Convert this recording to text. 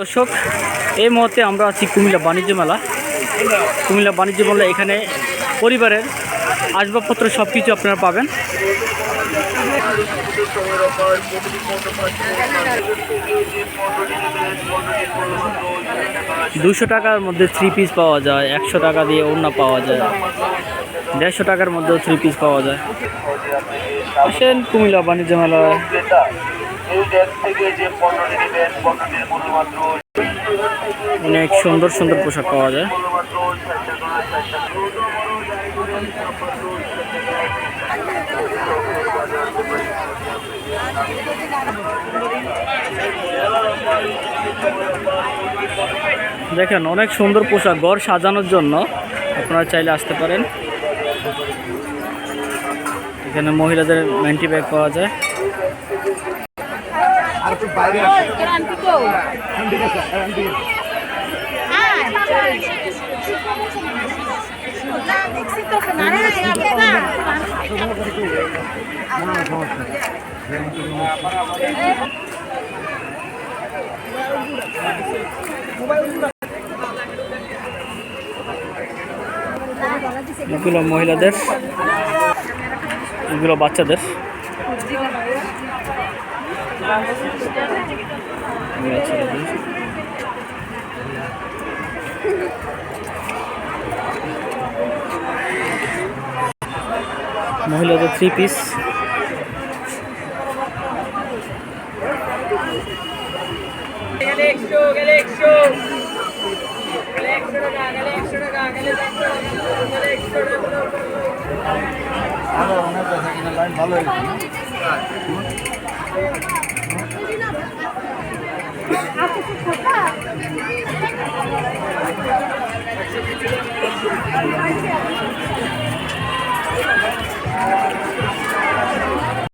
দর্শক, এই মুহূর্তে আমরা আছি কুমিল্লা বাণিজ্য মেলা। কুমিল্লা বাণিজ্য মেলা এখানে পরিবারের আসবাবপত্র সব কিছু আপনারা পাবেন। দুশো টাকার মধ্যে থ্রি পিস পাওয়া যায়, একশো টাকা দিয়ে ওড়না পাওয়া যায়, দেড়শো টাকার মধ্যেও থ্রি পিস পাওয়া যায়। আসেন কুমিল্লা বাণিজ্য মেলায়। এই ডেক থেকে যে পণ্যটি নেবেন পণ্যটির মূল্য মাত্র অনেক সুন্দর সুন্দর পোশাক পাওয়া যায়। দেখেন অনেক সুন্দর পোশাক ঘর সাজানোর জন্য আপনারা চাইলে আসতে পারেন। এখানে মহিলাদের ম্যান্টি ব্যাগ পাওয়া যায়। এগুলো মহিলাদের এগুলো বাচ্চাদের। এগুলো ছেলেদের। মহিলাদের থ্রি পিস গেলে টাকা। গেলে অনেক কথা কিনা লাইন ভালো টাকা